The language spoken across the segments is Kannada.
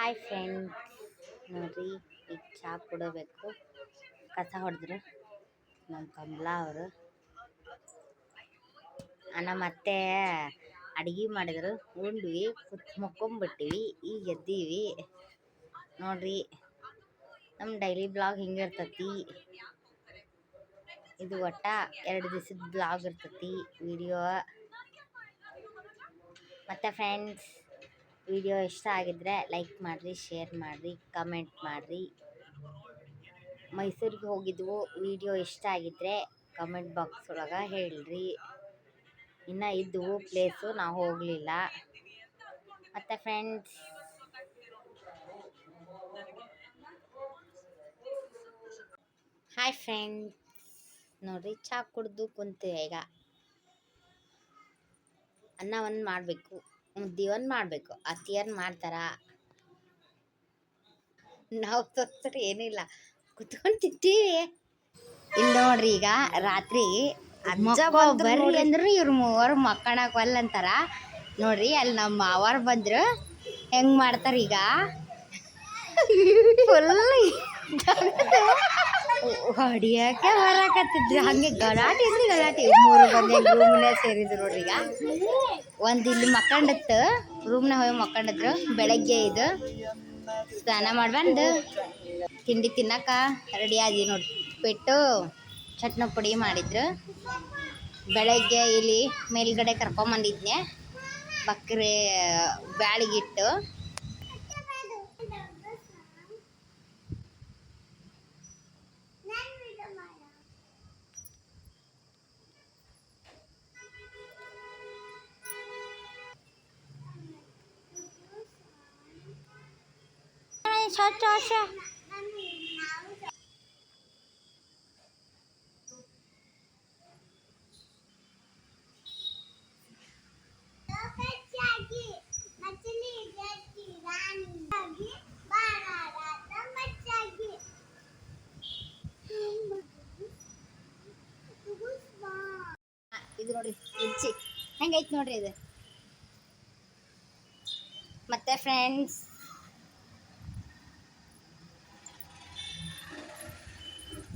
ಹಾಯ್ ಫ್ರೆಂಡ್ಸ್ ನೋಡ್ರಿ, ಈಗ ಚಹಾ ಕುಡಬೇಕು. ಕಸ ಹೊಡೆದ್ರು. ನಮ್ಮ ಕಮಲಾ ಅವರು. ನಮ್ಮ ಅತ್ತೆ ಅಡುಗೆ ಮಾಡಿದ್ರು. ಉಂಡ್ವಿ, ಕುತ್ ಮುಕ್ಕೊಂಬಿಟ್ಟಿವಿ, ಈಗ ಎದ್ದೀವಿ. ನೋಡ್ರಿ ನಮ್ಮ ಡೈಲಿ ಬ್ಲಾಗ್ ಹಿಂಗೆ ಇರ್ತತಿ? ಇದು ಒಟ್ಟ ಎರಡು ದಿವಸದ ಬ್ಲಾಗ್ ಇರ್ತತಿ ವಿಡಿಯೋ ಮತ್ತು ಫ್ರೆಂಡ್ಸ್ ವಿಡಿಯೋ ಇಷ್ಟ ಆಗಿದ್ರೆ ಲೈಕ್ ಮಾಡಿರಿ, ಶೇರ್ ಮಾಡಿರಿ, ಕಮೆಂಟ್ ಮಾಡಿರಿ. ಮೈಸೂರಿಗೆ ಹೋಗಿದ್ವು, ವಿಡಿಯೋ ಇಷ್ಟ ಆಗಿದ್ರೆ ಕಮೆಂಟ್ ಬಾಕ್ಸ್ ಒಳಗೆ ಹೇಳ್ರಿ. ಇನ್ನು ಇದ್ದವು ಪ್ಲೇಸು, ನಾವು ಹೋಗಲಿಲ್ಲ. ಮತ್ತು ಫ್ರೆಂಡ್ಸ್. Hi friends. ನೋಡಿರಿ, ಚಾ ಕುಡ್ದು ಕುಂತೀವಿ ಈಗ. ಅನ್ನ ಒಂದು ಮಾಡಬೇಕು. ಮುದ್ದೆ ಮಾಡಬೇಕು. ಅತ್ತಿಯರು ಮಾಡ್ತಾರ? ನಾವು ತೊತ್ತರೆ ಏನಿಲ್ಲ ಕುತ್ಕೊಂಡು ತಿಂತೀವಿ. ಇಲ್ಲಿ ನೋಡ್ರಿ ಈಗ ರಾತ್ರಿ ಅಜ್ಜ ಬರ್ರಿ ಅಂದ್ರು ಇವ್ರ ಮೂವರು ಮಕ್ಕಳಕ್ ಅಂತಾರ. ನೋಡ್ರಿ ಅಲ್ಲಿ ನಮ್ಮ ಮಾವಾರ್ ಬಂದ್ರು. ಹೆಂಗ್ ಮಾಡ್ತಾರ ಈಗ ಫುಲ್ ಹೊಡಿಯಕ್ಕೆ ಬರಾಕತ್ತಿದ್ರು ಹಂಗೆ ಗಲಾಟೆ ಇದ್ರಿ ಗಲಾಟೆ. ಮೂರು ಬಂದೆ ರೂಮ್ನೇ ಸೇರಿದ್ರು ನೋಡ್ರಿ ಈಗ. ಒಂದು ಇಲ್ಲಿ ಮಕ್ಕಂಡತ್ತು, ರೂಮ್ನ ಹೋಗಿ ಮಕ್ಕಂಡದ್ರು ಬೆಳಗ್ಗೆ ಇದು. ಸ್ನಾನ ಮಾಡ್ಬಂದು ತಿಂಡಿ ತಿನ್ನಕ ರೆಡಿ ಆದಿ ನೋಡಿ ಬಿಟ್ಟು ಚಟ್ನಿ ಪುಡಿ ಮಾಡಿದ್ರು. ಬೆಳಗ್ಗೆ ಇಲ್ಲಿ ಮೇಲ್ಗಡೆ ಕರ್ಕೊಂಬಂದಿದ್ನೆ. ಬಕ್ರೆ ಬ್ಯಾಳಿಗಿಟ್ಟು. ಸ್ವಚ್ಛ ವರ್ಷ ಇದು ನೋಡಿ ರುಚಿ ಹೆಂಗೈತೆ ನೋಡ್ರಿ ಇದು? ಮತ್ತೆ ಫ್ರೆಂಡ್ಸ್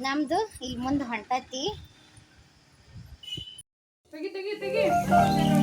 ನಮ್ದು ಇಲ್ಲಿ ಮುಂದೆ ಹೊಂಟತಿ. ತೆಗಿ ತೆಗಿ ತೆಗಿ.